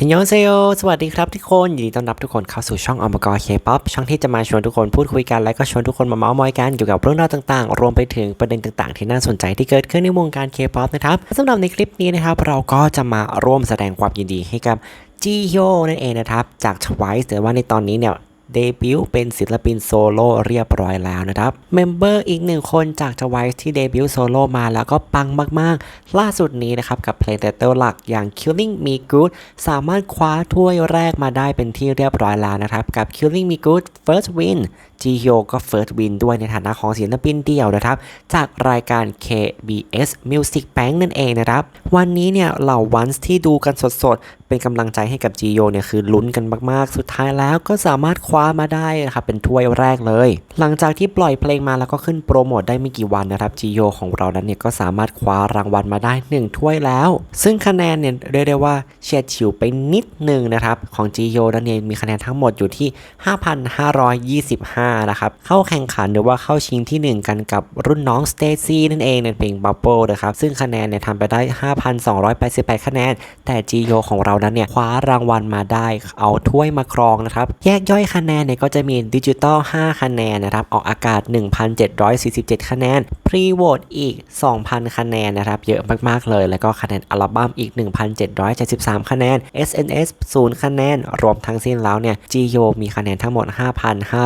เฮนโยเซโยสวัสดีครับทุกคน ยินดีต้อนรับทุกคนเข้าสู่ช่องอมกรเคป๊อปช่องที่จะมาชวนทุกคนพูดคุยกัน และก็ชวนทุกคนมาเมาส์มอยกันเกี่ยวกับเรื่องราวต่างๆ รวมไปถึงประเด็นต่างๆ ที่น่าสนใจที่เกิดขึ้นในวงการเคป๊อปนะครับสำหรับในคลิปนี้นะครับ เราก็จะมาร่วมแสดงความยินดีให้กับจีโยนั่นเองนะครับ จาก Twice แต่ว่าในตอนนี้เนี่ย เดบิวต์เป็นศิลปินโซโล่เรียบร้อยแล้วนะครับ เมมเบอร์อีกหนึ่งคนจากทวายที่เดบิวต์โซโล่มาแล้วก็ปังมากๆ ล่าสุดนี้นะครับ กับเพลงแต่เตหลักอย่าง Killing Me Good สามารถคว้าถ้วยแรกมาได้เป็นที่เรียบร้อยแล้วนะครับ กับ Killing Me Good First Win จีโยก็ First Win ด้วยในฐานะของศิลปินเดี่ยวนะครับ จากรายการ KBS Music Bank นั่นเองนะครับ วันนี้เนี่ยเหล่าวันที่ดูกันสดๆ เป็นกำลังใจให้กับจีโยเนี่ยคือลุ้นกันมากๆ สุดท้ายแล้วก็สามารถคว้าามาได้นะครับเป็นถ้วยแรกเลย หลังจากที่ปล่อยเพลงมาแล้วก็ขึ้นโปรโมทได้ไม่กี่วันนะครับจีโยของเรานั้นเนี่ยก็สามารถคว้ารางวัลมาได้ 1 ถ้วยแล้ว ซึ่งคะแนนเนี่ยเรียกได้ว่าเฉียดฉิวไปนิดหนึ่งนะครับของจีโยนั้นเนี่ยมีคะแนนทั้งหมดอยู่ที่ 5,525 นะครับเข้าแข่งขันหรือว่าเข้าชิงที่ 1 กันกับรุ่นน้องสเตซี่นั่นเองในเพลง Bubble นะครับซึ่งคะแนนเนี่ยทำไปได้ 5,288 คะแนน แต่ GO ของเรานั้นเนี่ยคว้ารางวัลมาได้ เอาถ้วยมาครองนะครับแยกย่อยคะแนนแนนเนี่ยก็จะมีดิจิตอล5คะแนนนะครับ ออกอากาศ 1,747 คะแนน พรีโหวตอีก 2,000 คะแนนนะครับ เยอะมากๆเลย แล้วก็คะแนนอัลบั้มอีก 1,773 คะแนน SNS 0 คะแนน รวมทั้งสิ้นแล้วเนี่ย GO มีคะแนนทั้งหมด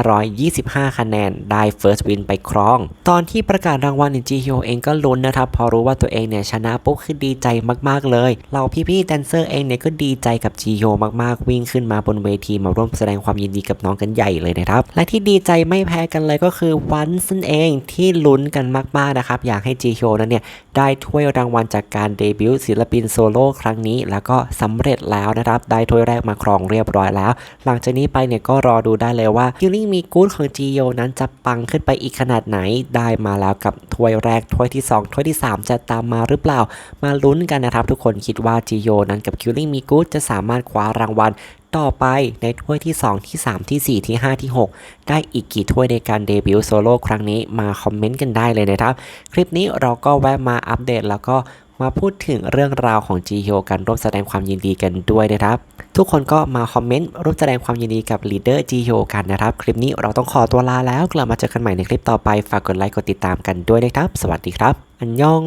5,525 คะแนน ได้ First Win ไปครอง ตอนที่ประกาศรางวัลเนี่ย GO เองก็ลุ้นนะครับ พอรู้ว่าตัวเองเนี่ยชนะปุ๊บคือดีใจมาก ๆ เลย เราพี่ๆแดนเซอร์เองเนี่ยก็ดีใจกับ GO มากๆ วิ่งขึ้นมาบนเวทีมาร่วมแสดงความยินดีกับน้องกันใหญ่เลยนะครับ และที่ดีใจไม่แพ้กันเลยก็คือวันนั่นเองที่ลุ้นกันมากๆนะครับ อยากให้ GO นั้นเนี่ยได้ถ้วยรางวัลจากการเดบิวต์ศิลปินโซโล่ครั้งนี้ แล้วก็สำเร็จแล้วนะครับ ได้ถ้วยแรกมาครองเรียบร้อยแล้ว หลังจากนี้ไปเนี่ยก็รอดูได้เลยว่า Killing Me Good ของ GO นั้นจะปังขึ้นไปอีกขนาดไหนได้มาแล้วกับถ้วยแรกถ้วยที่ 2ถ้วยที่ 3 จะตามมาหรือเปล่า มาลุ้นกันนะครับ ทุกคนคิดว่า GO นั้นกับ Killing Me Good จะสามารถคว้ารางวัล ต่อไปในถ้วยที่ 2 ที่ 3 ที่ 4 ที่ 5 ที่ 6 ได้อีกกี่ถ้วยในการเดบิวต์โซโล่ครั้งนี้มาคอมเมนต์กันได้เลยนะครับ คลิปนี้เราก็แวะมาอัปเดตแล้วก็มาพูดถึงเรื่องราวของ g ีโ o กันร่วมแสดงความยินดีกันด้วยนะครับ ทุกคนก็มาคอมเมนต์ร่วมแสดงความยินดีกับลีดเดอร์ g ีโ o กันนะครับ คลิปนี้เราต้องขอตัวลาแล้วกลับมาเจอกันใหม่ในคลิปต่อไป ฝากกดไลค์กดติดตามกันด้วยนะครับ สวัสดีครับ อันยอง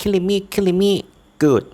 คิลิมิคิลิมิ good